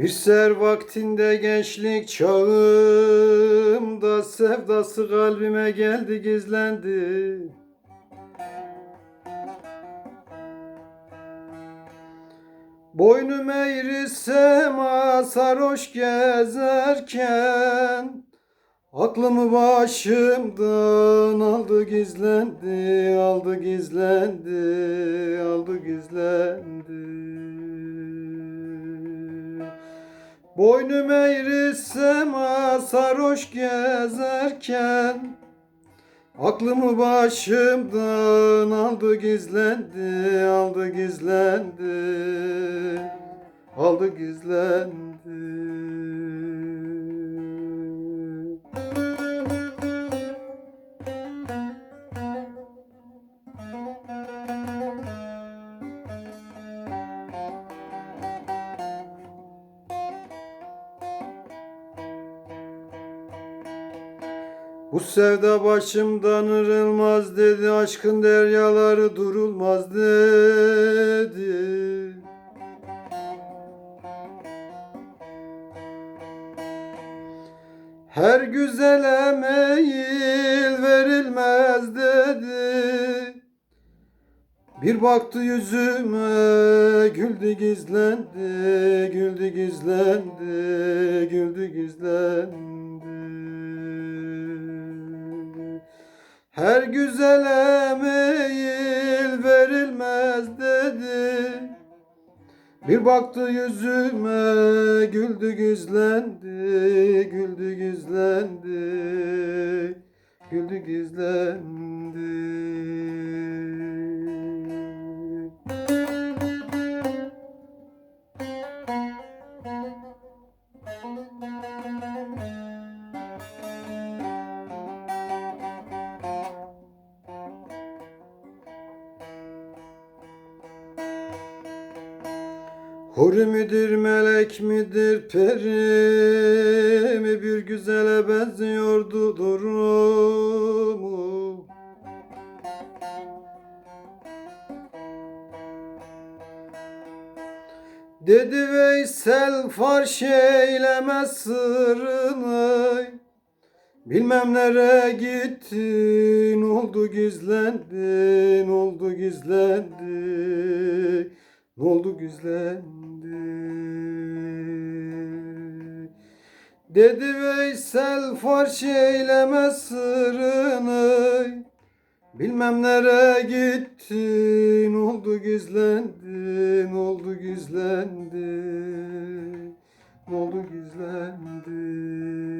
Bir ser vaktinde gençlik çağımda sevdası kalbime geldi gizlendi. Boynum eğri sema sarhoş gezerken Aklımı başımdan aldı gizlendi, aldı gizlendi, aldı gizlendi. Boynum eğri sema sarhoş gezerken Aklımı başımdan aldı gizlendi, aldı gizlendi, aldı gizlendi. Bu sevda başımdan ırılmaz dedi Aşkın deryaları durulmaz dedi. Her güzele meyil verilmez dedi. Bir baktı yüzüme güldü gizlendi Güldü gizlendi Güldü gizlendi Her güzele meyil verilmez dedi. Bir baktı yüzüme güldü gizlendi Güldü gizlendi Güldü gizlendi Huri midir, melek midir, peri mi? Bir güzele benziyordu durumu. Dedi Veysel farş eyleme sırrını. Bilmem nereye gittin oldu gizlendin oldu gizlendi ne oldu gizlendi Dedi Veysel farş eyleme sırrını. Bilmem nereye gittin. Oldu gizlendin oldu gizlendin oldu gizlendin